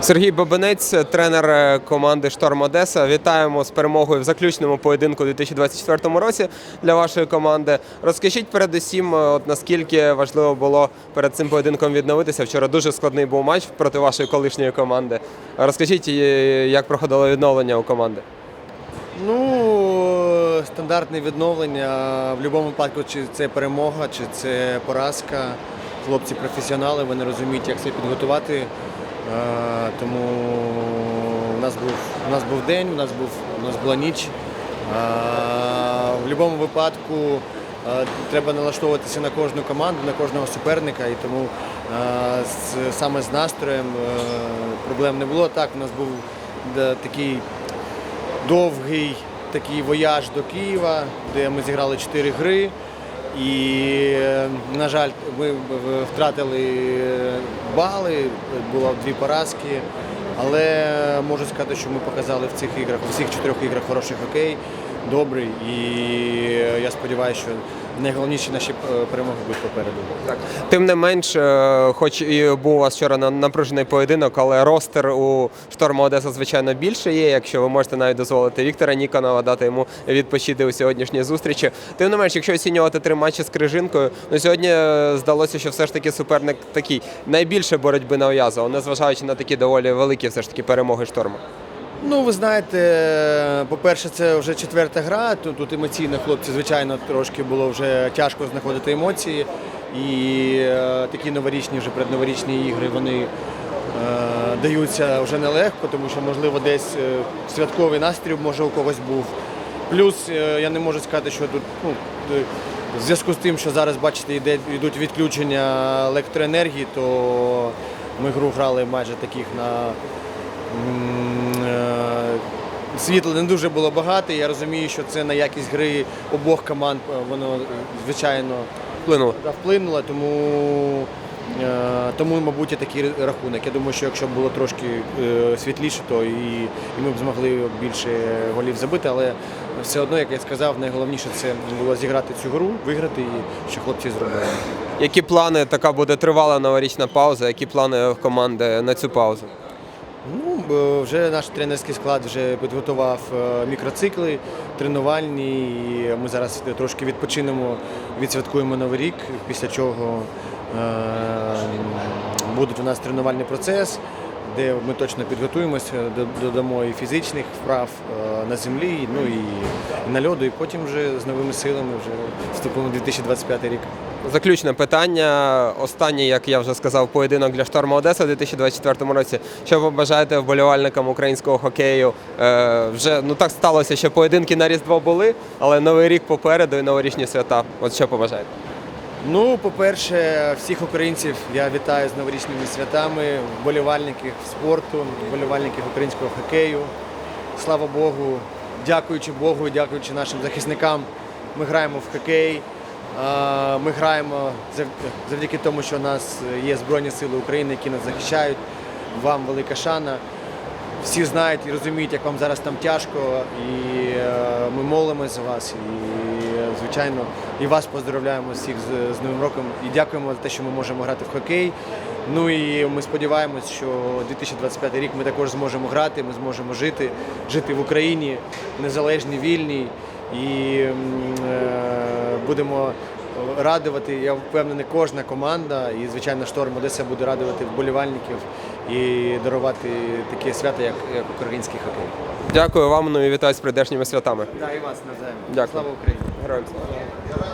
Сергій Бабинець, тренер е, команди Шторм Одеса. Вітаємо з перемогою в заключному поєдинку у 2024 році для вашої команди. Розкажіть передусім, е, от наскільки важливо було перед цим поєдинком відновитися. Вчора дуже складний був матч проти вашої колишньої команди. Розкажіть, е, як проходило відновлення у команди. Ну, стандартне відновлення в будь-якому випадку, чи це перемога, чи це поразка. Хлопці професіонали, вони розуміють, як себе підготувати. Тому у нас був, у нас був день, у нас, був, у нас була ніч. В будь-якому випадку треба налаштовуватися на кожну команду, на кожного суперника. І тому саме з настроєм е, проблем не було. Так, у нас був такий довгий такий вояж до Києва, де ми зіграли чотири гри. І, на жаль, ми втратили бали, було дві поразки. Але можу сказати, що ми показали в цих іграх, у всіх чотирьох іграх хороший хокей, добрий. І я сподіваюся, що найголовніші наші е, перемоги будуть попереду. Так. Тим не менш, е, хоч і був у вас вчора на- напружений поєдинок, але ростер у Шторма Одеса, звичайно, більше є, якщо ви можете навіть дозволити Віктора Ніконова дати йому відпочити у сьогоднішній зустрічі. Тим не менш, якщо оцінювати три матчі з Крижинкою, ну сьогодні е, здалося, що все ж таки суперник такий найбільше боротьби нав'язував, незважаючи на такі доволі великі все ж таки перемоги шторма. Ну, ви знаєте, по-перше, це вже четверта гра. Тут, тут емоційно хлопці, звичайно, трошки було вже тяжко знаходити емоції. І е, такі новорічні, вже предноворічні ігри, вони е, даються вже нелегко, тому що, можливо, десь е, святковий настрій може у когось був. Плюс е, я не можу сказати, що тут ну, е, в зв'язку з тим, що зараз, бачите, йде, йдуть відключення електроенергії, то ми гру грали майже таких на М, Світла не дуже було багато. Я розумію, що це на якість гри обох команд е, воно е, звичайно Вплинуло. да, вплинуло, тому, е, тому, мабуть, і такий рахунок. Я думаю, що якщо б було трошки е, світліше, то і, і ми б змогли більше голів забити, але все одно, як я сказав, найголовніше це було зіграти цю гру, виграти її, що хлопці зробили. Які плани? Така буде тривала новорічна пауза. Які плани команди на цю паузу? Ну, вже наш тренерський склад вже підготував е, мікроцикли тренувальні. І ми зараз трошки відпочинемо, відсвяткуємо Новий рік, після чого е, буде у нас тренувальний процес, де ми точно підготуємося, до- додамо і фізичних вправ е, на землі, ну і на льоду, і потім вже з новими силами вже вступимо в 2025 рік. Заключне питання. Останній, як я вже сказав, поєдинок для шторма Одеса у 2024 році. Що ви бажаєте вболівальникам українського хокею? Е, вже ну так сталося, що поєдинки на Різдво були, але новий рік попереду і новорічні свята. От що побажаєте? Ну, по-перше, всіх українців я вітаю з новорічними святами, вболівальників спорту, вболівальників українського хокею. Слава Богу, дякуючи Богу, дякуючи нашим захисникам, ми граємо в хокей. Ми граємо завдяки тому, що у нас є Збройні Сили України, які нас захищають. Вам велика шана. Всі знають і розуміють, як вам зараз там тяжко, і е, ми молимось за вас. І, звичайно, і вас поздравляємо всіх з, з Новим роком і дякуємо за те, що ми можемо грати в хокей. Ну і ми сподіваємось, що 2025 рік ми також зможемо грати, ми зможемо жити, жити в Україні, незалежній, вільній. І е, будемо радувати, я впевнений, кожна команда, і звичайно шторм Одеса буде радувати вболівальників і дарувати таке свято, як, як український хокей. Дякую вам. Ну і вітаю з прийдешніми святами. Да, і вас навзаєм. Дякую. Слава Україні! Героям слава.